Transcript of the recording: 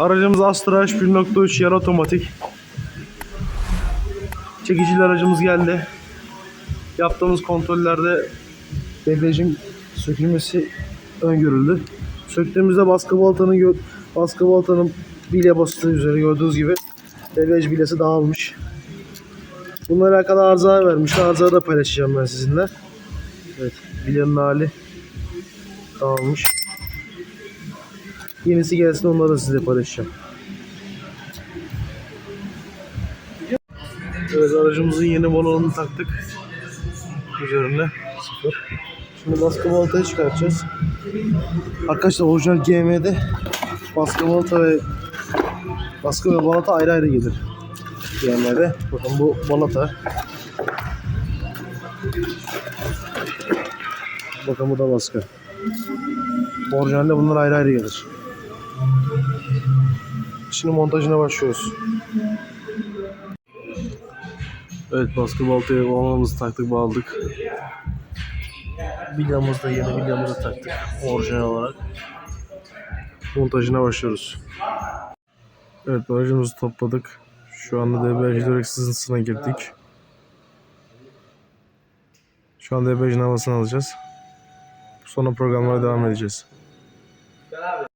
Aracımız Astra H 1.3 yarı otomatik. Çekicili aracımız geldi. Yaptığımız kontrollerde debriyajın sökülmesi öngörüldü. Söktüğümüzde baskı baltanın baskı baltanın bilye bastığı üzere gördüğünüz gibi debriyaj bilyesi dağılmış. Bununla alakalı arıza vermiş. Arızayı da paylaşacağım ben sizinle. Evet, bilyenin hali dağılmış. Yenisi gelsin onları da size paylaşacağım. Evet aracımızın yeni balonunu taktık. Üzerine sıfır. Şimdi baskı baltayı çıkartacağız. Arkadaşlar orijinal GM'de baskı balta ve baskı ve balata ayrı ayrı gelir. GM'de. Bakın bu balata. Bakın bu da baskı. Orijinalde bunlar ayrı ayrı gelir. Şimdi montajına başlıyoruz. Evet baskı baltaya bağlamamızı taktık bağladık. Bilyamızı da yeni bilyamızı taktık orijinal olarak. Montajına başlıyoruz. Evet aracımızı topladık. Şu anda debriyaj hidrolik sızıntısına girdik. Şu anda debriyajın havasını alacağız. Sonra programlara devam edeceğiz.